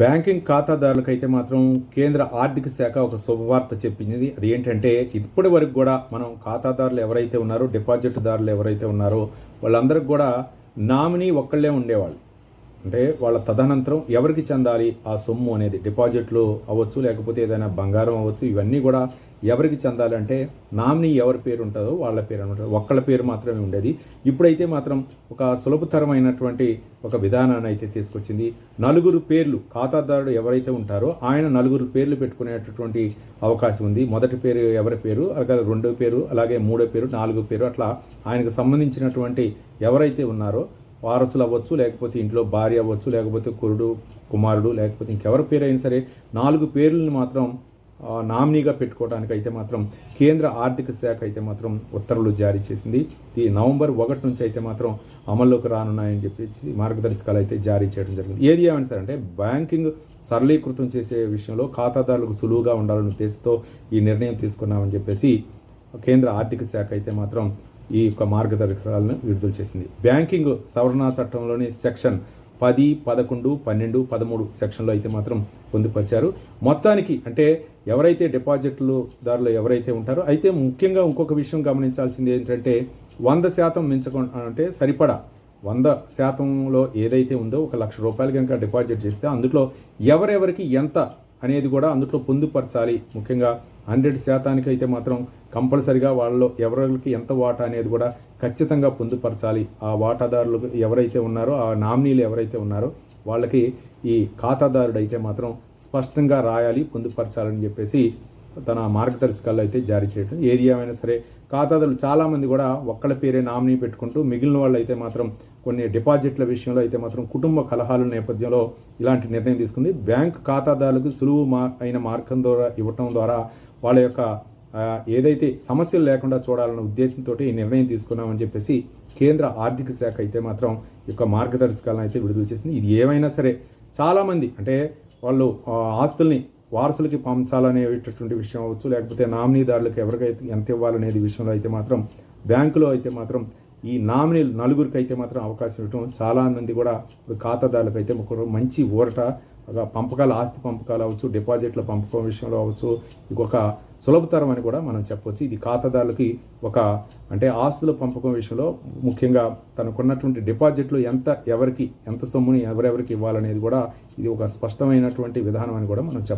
Banking ఖాతాదారులకైతే మాత్రం కేంద్ర ఆర్థిక శాఖ ఒక శుభవార్త చెప్పింది. అది ఏంటంటే ఇప్పటి వరకు కూడా మనం ఖాతాదారులు ఎవరైతే ఉన్నారో డిపాజిట్దారులు ఎవరైతే ఉన్నారో వాళ్ళందరికి కూడా నామినీ ఒక్కళ్ళే ఉండేవాళ్ళు. అంటే వాళ్ళ తదనంతరం ఎవరికి చెందాలి ఆ సొమ్ము అనేది? డిపాజిట్లు అవ్వచ్చు లేకపోతే ఏదైనా బంగారం అవ్వచ్చు ఇవన్నీ కూడా ఎవరికి చెందాలంటే నామినీ ఎవరి పేరు ఉంటుందో వాళ్ళ పేరు అనమాట. ఒక్కళ్ళ పేరు మాత్రమే ఉండేది. ఇప్పుడైతే మాత్రం ఒక సులభతరమైనటువంటి ఒక విధానాన్ని అయితే తీసుకొచ్చింది. నలుగురు పేర్లు ఖాతాదారుడు ఎవరైతే ఉంటారో ఆయన నలుగురు పేర్లు పెట్టుకునేటటువంటి అవకాశం ఉంది. మొదటి పేరు ఎవరి పేరు? అలాగే రెండో పేరు అలాగే మూడో పేరు నాలుగో పేరు అట్లా ఆయనకు సంబంధించినటువంటి ఎవరైతే ఉన్నారో వారసులు అవ్వచ్చు లేకపోతే ఇంట్లో భార్య అవ్వచ్చు లేకపోతే కురుడు కుమారుడు లేకపోతే ఇంకెవరి పేరు అయినా సరే నాలుగు పేర్లను మాత్రం నామినీగా పెట్టుకోవడానికి అయితే మాత్రం కేంద్ర ఆర్థిక శాఖ అయితే మాత్రం ఉత్తర్వులు జారీ చేసింది. ఈ నవంబర్ ఒకటి నుంచి అయితే మాత్రం అమల్లోకి రానున్నాయని చెప్పేసి మార్గదర్శకాలు అయితే జారీ చేయడం జరిగింది. ఏది ఏమైనా సరే అంటే బ్యాంకింగ్ సరళీకృతం చేసే విషయంలో ఖాతాదారులకు సులువుగా ఉండాలనే ఉద్దేశంతో ఈ నిర్ణయం తీసుకున్నామని చెప్పేసి కేంద్ర ఆర్థిక శాఖ అయితే మాత్రం ఈ యొక్క మార్గదర్శకాలను విడుదల చేసింది. బ్యాంకింగ్ సవరణ చట్టంలోని సెక్షన్ పది పదకొండు పన్నెండు పదమూడు సెక్షన్లో అయితే మాత్రం పొందుపరిచారు. మొత్తానికి అంటే ఎవరైతే డిపాజిట్లు దారులు ఎవరైతే ఉంటారో అయితే ముఖ్యంగా ఇంకొక విషయం గమనించాల్సింది ఏంటంటే వంద శాతం మించకుండా అంటే సరిపడా వంద శాతంలో ఏదైతే ఉందో ఒక లక్ష రూపాయలు కనుక డిపాజిట్ చేస్తే అందులో ఎవరెవరికి ఎంత అనేది కూడా అందులో పొందుపరచాలి. ముఖ్యంగా హండ్రెడ్ శాతానికి అయితే మాత్రం కంపల్సరిగా వాళ్ళలో ఎవరికి ఎంత వాటా అనేది కూడా ఖచ్చితంగా పొందుపరచాలి. ఆ వాటాదారులు ఎవరైతే ఉన్నారో ఆ నామినీలు ఎవరైతే ఉన్నారో వాళ్ళకి ఈ ఖాతాదారుడు అయితే మాత్రం స్పష్టంగా రాయాలి పొందుపరచాలని చెప్పేసి తన మార్గదర్శకాలు అయితే జారీ చేయడం ఏది ఏమైనా సరే ఖాతాదారులు చాలామంది కూడా ఒక్కళ్ళ పేరే నామినీ పెట్టుకుంటూ మిగిలిన వాళ్ళు అయితే మాత్రం కొన్ని డిపాజిట్ల విషయంలో అయితే మాత్రం కుటుంబ కలహాల నేపథ్యంలో ఇలాంటి నిర్ణయం తీసుకుంది. బ్యాంక్ ఖాతాదారులకు సులువు మా అయిన మార్గం ద్వారా ఇవ్వటం ద్వారా వాళ్ళ యొక్క ఏదైతే సమస్యలు లేకుండా చూడాలన్న ఉద్దేశంతో ఈ నిర్ణయం తీసుకున్నామని చెప్పేసి కేంద్ర ఆర్థిక శాఖ అయితే మాత్రం ఈ యొక్క మార్గదర్శకాలను అయితే విడుదల చేసింది. ఇది ఏమైనా సరే చాలామంది అంటే వాళ్ళు ఆస్తుల్ని వారసులకి పంచాలనేటటువంటి విషయం అవ్వచ్చు లేకపోతే నామినీదారులకు ఎవరికైతే ఎంత ఇవ్వాలనేది విషయంలో అయితే మాత్రం బ్యాంకులో అయితే మాత్రం ఈ నామినీలు నలుగురికి అయితే మాత్రం అవకాశం ఇవ్వటం చాలా మంది కూడా ఇప్పుడు ఖాతాదారులకు అయితే ఒక మంచి ఊరట ఒక పంపకాల ఆస్తి పంపకాలు అవ్వచ్చు డిపాజిట్ల పంపకం విషయంలో అవ్వచ్చు ఇది ఒక సులభతరం అని కూడా మనం చెప్పవచ్చు ఇది ఖాతాదారులకి ఒక అంటే ఆస్తుల పంపకం విషయంలో ముఖ్యంగా తనకున్నటువంటి డిపాజిట్లు ఎంత ఎవరికి ఎంత సొమ్ముని ఎవరెవరికి ఇవ్వాలనేది కూడా ఇది ఒక స్పష్టమైనటువంటి విధానం అని కూడా మనం చెప్పవచ్చు